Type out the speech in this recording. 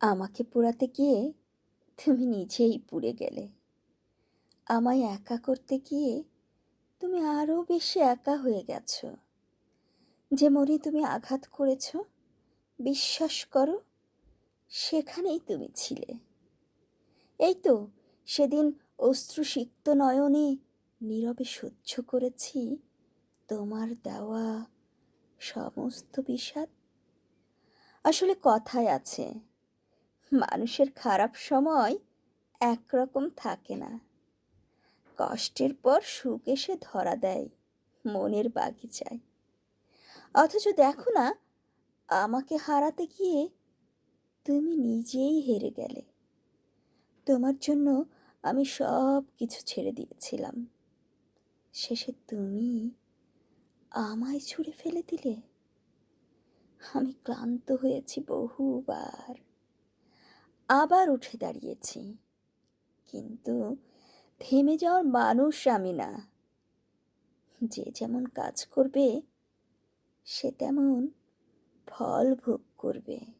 আমাকে পোড়াতে গিয়ে তুমি নিজেই পুড়ে গেলে। আমায় একা করতে গিয়ে তুমি আরও বেশি একা হয়ে গেছো। যে মনে তুমি আঘাত করেছ, বিশ্বাস করো, সেখানেই তুমি ছিলে। এই তো সেদিন অশ্রুসিক্ত নয়নে নীরবে সহ্য করেছি তোমার দেওয়া সমস্ত বিষাদ। আসলে কথায় আছে মানুষের খারাপ সময় একরকম থাকে না। কষ্টের পর সুখ এসে ধরা দেয় মনের বাগিচায়। অথচ দেখো না, আমাকে হারাতে গিয়ে তুমি নিজেই হেরে গেলে। তোমার জন্য আমি সব কিছু ছেড়ে দিয়েছিলাম। শেষে তুমি আমায় ছুঁড়ে ফেলে দিলে। আমি ক্লান্ত হয়েছি বহুবার। আবার উঠে দাঁড়িয়েছি। কিন্তু থেমে যাওয়ার মানুষ আমি না। যে যেমন কাজ করবে, সে তেমন ফল ভোগ করবে।